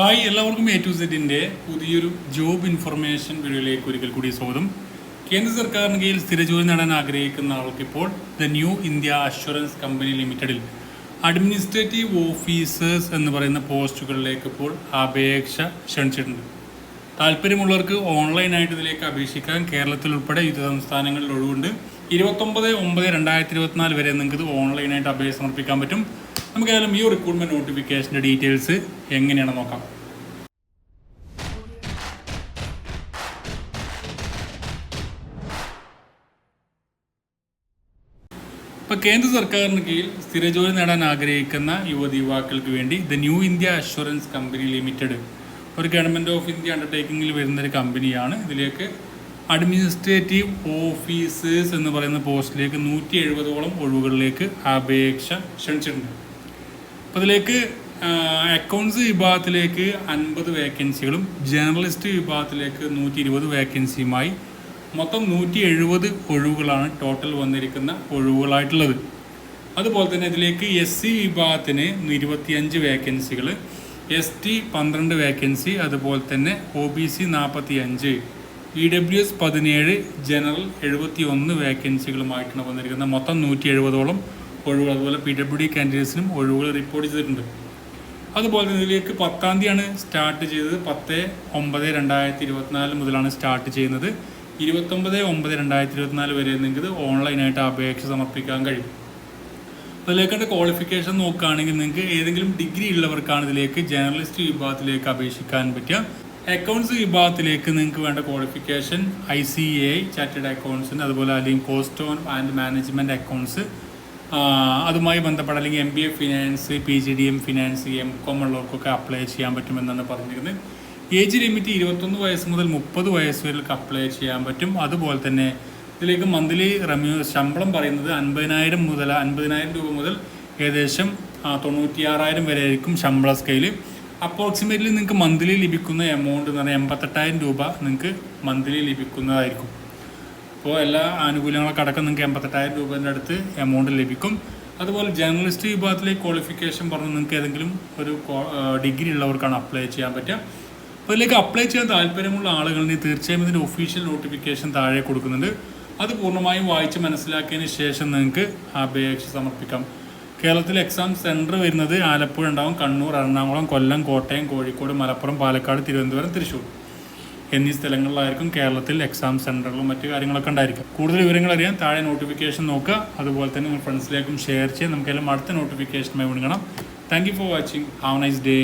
Hi എല്ലാവർക്കും A to സെറ്റിന്റെ പുതിയൊരു ജോബ് ഇൻഫർമേഷൻ വീഡിയോയിലേക്ക് ഒരിക്കൽ കൂടി സ്വാഗതം. കേന്ദ്ര സർക്കാരിന് കീഴിൽ സ്ഥിരജോലി നേടാൻ ആഗ്രഹിക്കുന്ന ആൾക്കിപ്പോൾ the new India assurance company ലിമിറ്റഡിൽ അഡ്മിനിസ്ട്രേറ്റീവ് ഓഫീസേഴ്സ് എന്ന് പറയുന്ന പോസ്റ്റുകളിലേക്ക് ഇപ്പോൾ അപേക്ഷ ക്ഷണിച്ചിട്ടുണ്ട്. താല്പര്യമുള്ളവർക്ക് ഓൺലൈനായിട്ട് ഇതിലേക്ക് അപേക്ഷിക്കാൻ കേരളത്തിൽ ഉൾപ്പെടെ വിവിധ സംസ്ഥാനങ്ങളിൽ ഒഴിവുണ്ട്. ഇരുപത്തൊമ്പത് ഒമ്പത് രണ്ടായിരത്തി ഇരുപത്തിനാല് വരെ നിങ്ങൾക്ക് ഇത് ഓൺലൈനായിട്ട് അപേക്ഷ സമർപ്പിക്കാൻ പറ്റും. നമുക്ക് ഏതായാലും ഈ റിക്രൂട്ട്മെന്റ് നോട്ടിഫിക്കേഷന്റെ ഡീറ്റെയിൽസ് എങ്ങനെയാണ് നോക്കാം. ഇപ്പോൾ കേന്ദ്ര സർക്കാരിന് കീഴിൽ സ്ഥിരജോലി നേടാൻ ആഗ്രഹിക്കുന്ന യുവതി യുവാക്കൾക്ക് വേണ്ടി the new India assurance company limited ഒരു ഗവൺമെന്റ് ഓഫ് ഇന്ത്യ അണ്ടർടേക്കിങ്ങിൽ വരുന്ന ഒരു കമ്പനിയാണ് ഇതിലേക്ക് അഡ്മിനിസ്ട്രേറ്റീവ് ഓഫീസേഴ്സ് എന്ന് പറയുന്ന പോസ്റ്റിലേക്ക് നൂറ്റി എഴുപതോളം ഒഴിവുകളിലേക്ക് അപേക്ഷ ക്ഷണിച്ചിട്ടുണ്ട്. അപ്പോൾ ഇതിലേക്ക് അക്കൗണ്ട്സ് വിഭാഗത്തിലേക്ക് അൻപത് വേക്കൻസികളും ജേർണലിസ്റ്റ് വിഭാഗത്തിലേക്ക് നൂറ്റി ഇരുപത് വേക്കൻസിയുമായി മൊത്തം നൂറ്റി എഴുപത് ഒഴിവുകളാണ് ടോട്ടൽ വന്നിരിക്കുന്ന ഒഴിവുകളായിട്ടുള്ളത്. അതുപോലെ തന്നെ ഇതിലേക്ക് എസ് സി വിഭാഗത്തിന് ഇരുപത്തിയഞ്ച് വേക്കൻസികൾ എസ് ടി പന്ത്രണ്ട് വേക്കൻസി അതുപോലെ തന്നെ ഒ ബി സി നാൽപ്പത്തി അഞ്ച് ഇ ഡബ്ല്യു എസ് പതിനേഴ് ജനറൽ എഴുപത്തി ഒന്ന് വേക്കൻസികളുമായിട്ടാണ് വന്നിരിക്കുന്നത് മൊത്തം നൂറ്റി എഴുപതോളം ഒഴിവുകൾ അതുപോലെ പി ഡബ്ല്യു ഡി കാൻഡിഡേറ്റ്സിനും ഒഴിവുകൾ റിപ്പോർട്ട് ചെയ്തിട്ടുണ്ട്. അതുപോലെ തന്നെ ഇതിലേക്ക് പത്താം തീയതിയാണ് സ്റ്റാർട്ട് ചെയ്തത്. പത്ത് ഒമ്പത് രണ്ടായിരത്തി ഇരുപത്തിനാല് മുതലാണ് സ്റ്റാർട്ട് ചെയ്യുന്നത്. ഇരുപത്തൊമ്പത് ഒമ്പത് രണ്ടായിരത്തി ഇരുപത്തിനാല് വരെ നിങ്ങൾക്ക് ഓൺലൈനായിട്ട് അപേക്ഷ സമർപ്പിക്കാൻ കഴിയും. അതിലേക്കുള്ള ക്വാളിഫിക്കേഷൻ നോക്കുകയാണെങ്കിൽ നിങ്ങൾക്ക് ഏതെങ്കിലും ഡിഗ്രി ഉള്ളവർക്കാണ് ഇതിലേക്ക് ജേർണലിസ്റ്റ് വിഭാഗത്തിലേക്ക് അപേക്ഷിക്കാൻ പറ്റുക. അക്കൗണ്ട്സ് വിഭാഗത്തിലേക്ക് നിങ്ങൾക്ക് വേണ്ട qualification I C A chartered അക്കൗണ്ട്സിന് അതുപോലെ അല്ലെങ്കിൽ cost on and management accounts അതുമായി ബന്ധപ്പെട്ട അല്ലെങ്കിൽ M B A finance P G D M finance M Com ഉള്ളവർക്കൊക്കെ apply ചെയ്യാൻ പറ്റുമെന്നാണ് പറഞ്ഞിരുന്നത് ഏജ് ലിമിറ്റ് ഇരുപത്തൊന്ന് വയസ്സ് മുതൽ മുപ്പത് വയസ്സ് വരെ അപ്ലൈ ചെയ്യാൻ പറ്റും. അതുപോലെ തന്നെ ഇതിലേക്ക് മന്ത്ലി റെമ്യൂ ശമ്പളം പറയുന്നത് അൻപതിനായിരം മുതൽ അൻപതിനായിരം രൂപ മുതൽ ഏകദേശം തൊണ്ണൂറ്റിയാറായിരം വരെ ആയിരിക്കും ശമ്പള സ്കെയിൽ അപ്രോക്സിമേറ്റ്ലി നിങ്ങൾക്ക് മന്ത്ലി ലഭിക്കുന്ന എമൗണ്ട് എന്ന് പറഞ്ഞാൽ എൺപത്തെട്ടായിരം രൂപ നിങ്ങൾക്ക് മന്ത്ലി ലഭിക്കുന്നതായിരിക്കും. അപ്പോൾ എല്ലാ ആനുകൂല്യങ്ങളൊക്കെ അടക്കം നിങ്ങൾക്ക് എൺപത്തെട്ടായിരം രൂപേന്റെ അടുത്ത് എമൗണ്ട് ലഭിക്കും. അതുപോലെ ജേർണലിസ്റ്റ് വിഭാഗത്തിലെ ക്വാളിഫിക്കേഷൻ പറഞ്ഞ് നിങ്ങൾക്ക് ഏതെങ്കിലും ഒരു ഡിഗ്രി ഉള്ളവർക്കാണ് അപ്ലൈ ചെയ്യാൻ പറ്റുക. അപ്പോൾ ഇതിലേക്ക് അപ്ലൈ ചെയ്യാൻ താല്പര്യമുള്ള ആളുകളിന് തീർച്ചയായും ഇതിന്റെ ഒഫീഷ്യൽ നോട്ടിഫിക്കേഷൻ താഴെ കൊടുക്കുന്നുണ്ട്. അത് പൂർണമായും വായിച്ച് മനസ്സിലാക്കിയതിന് ശേഷം നിങ്ങൾക്ക് അപേക്ഷ സമർപ്പിക്കാം. കേരളത്തിൽ എക്സാം സെന്റർ വരുന്നത് ആലപ്പുഴ ഉണ്ടാവും. കണ്ണൂർ എറണാകുളം കൊല്ലം കോട്ടയം കോഴിക്കോട് മലപ്പുറം പാലക്കാട് തിരുവനന്തപുരം തൃശ്ശൂർ. എന്നീ സ്ഥലങ്ങളിലായിരിക്കും കേരളത്തിൽ എക്സാം സെന്ററിലും മറ്റു കാര്യങ്ങളൊക്കെ ഉണ്ടായിരിക്കും കൂടുതൽ വിവരങ്ങൾ അറിയാൻ താഴെ നോട്ടിഫിക്കേഷൻ നോക്കുക. അതുപോലെ തന്നെ നിങ്ങൾ ഫ്രണ്ട്സിലേക്കും ഷെയർ ചെയ്യാം നമുക്കെല്ലാം അടുത്ത നോട്ടിഫിക്കേഷനുമായി വിളിക്കണം thank you for watching have nice day